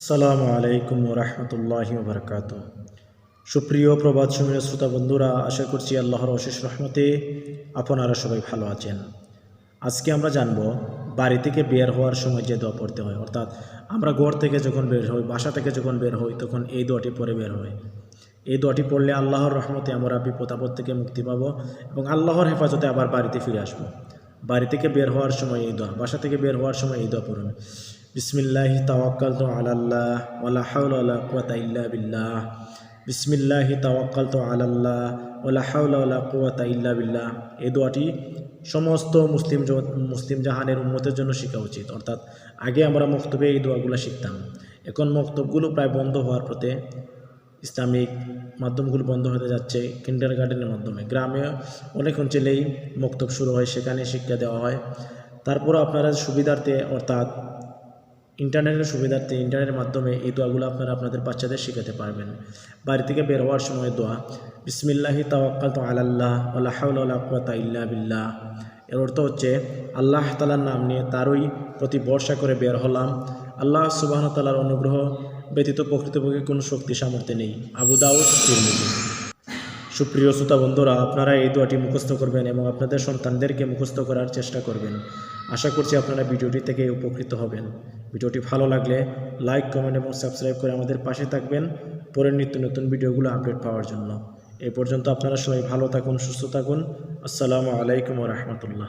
সালামু আলাইকুম রহমতুল্লাহি বরকাত সুপ্রিয় প্রবাদ সমীর শ্রোতা বন্ধুরা, আশা করছি আল্লাহর অশেষ রহমতে আপনারা সবাই ভালো আছেন। আজকে আমরা জানব, বাড়ি থেকে বের হওয়ার সময় যে দোয়া পড়তে হয়, অর্থাৎ আমরা ঘর থেকে যখন বের হই, বাসা থেকে যখন বের হই, তখন এই দোয়াটি পরে বের হয়। এই দোয়াটি পড়লে আল্লাহর রহমতে আমরা বিপদ আপদ থেকে মুক্তি পাব এবং আল্লাহর হেফাজতে আবার বাড়িতে ফিরে আসব। বাড়ি থেকে বের হওয়ার সময় এই দোয়া, বাসা থেকে বের হওয়ার সময় এই দোয়া পড়ুন। বিসমিল্লাহি তাওয়াক্কালতু আলাল্লাহ ওয়ালা হাওলা ওয়ালা কুওয়াতা ইল্লা বিল্লাহ। বিসমিল্লাহি তাওয়াক্কালতু আলাল্লাহ ওয়ালা হাওলা ওয়ালা কুওয়াতা ইল্লা বিল্লাহ। এই দোয়াটি সমস্ত মুসলিম মুসলিম জাহানের উন্মতের জন্য শেখা উচিত। অর্থাৎ আগে আমরা মক্তবে এই দোয়াগুলো শিখতাম। এখন মক্তবগুলো প্রায় বন্ধ হওয়ার পথে ইসলামিক মাধ্যমগুলো বন্ধ হতে যাচ্ছে কিন্ডার গার্ডেনের মাধ্যমে। গ্রামে অনেক অঞ্চলেই মক্তব শুরু হয়, সেখানে শিক্ষা দেওয়া হয়। তারপরও আপনারা সুবিধার্থে অর্থাৎ ইন্টারনেটের সুবিধার্থে ইন্টারনেটের মাধ্যমে এই দোয়াগুলো আপনারা আপনাদের বাচ্চাদের শেখাতে পারবেন। বাড়ি থেকে বের হওয়ার সময় দোয়া, বিসমিল্লাহি তাওয়াক্কাল তো আলাল্লাহ আল্লাহ হাউলা কুয়াতা ইল্লা বিল্লাহ। এর অর্থ হচ্ছে, আল্লাহ তালার নাম নিয়ে তারই প্রতি ভরসা করে বের হলাম। আল্লাহ সুবাহ তালার অনুগ্রহ ব্যতীত প্রকৃতপক্ষে কোনো শক্তি সামর্থ্য নেই। আবু দাউদ সুপ্রিয় শ্রোতা বন্ধুরা, আপনারা এই দোয়াটি মুখস্থ করবেন এবং আপনাদের সন্তানদেরকে মুখস্থ করার চেষ্টা করবেন। আশা করছি আপনারা ভিডিওটি থেকে উপকৃত হবেন। ভিডিওটি ভালো লাগলে লাইক কমেন্ট এবং সাবস্ক্রাইব করে আমাদের পাশে থাকবেন। পরের নিত্য নতুন ভিডিওগুলো আপডেট পাওয়ার জন্য। এ পর্যন্ত আপনারা সবাই ভালো থাকুন, সুস্থ থাকুন। আসসালামু আলাইকুম রহমতুল্লাহ।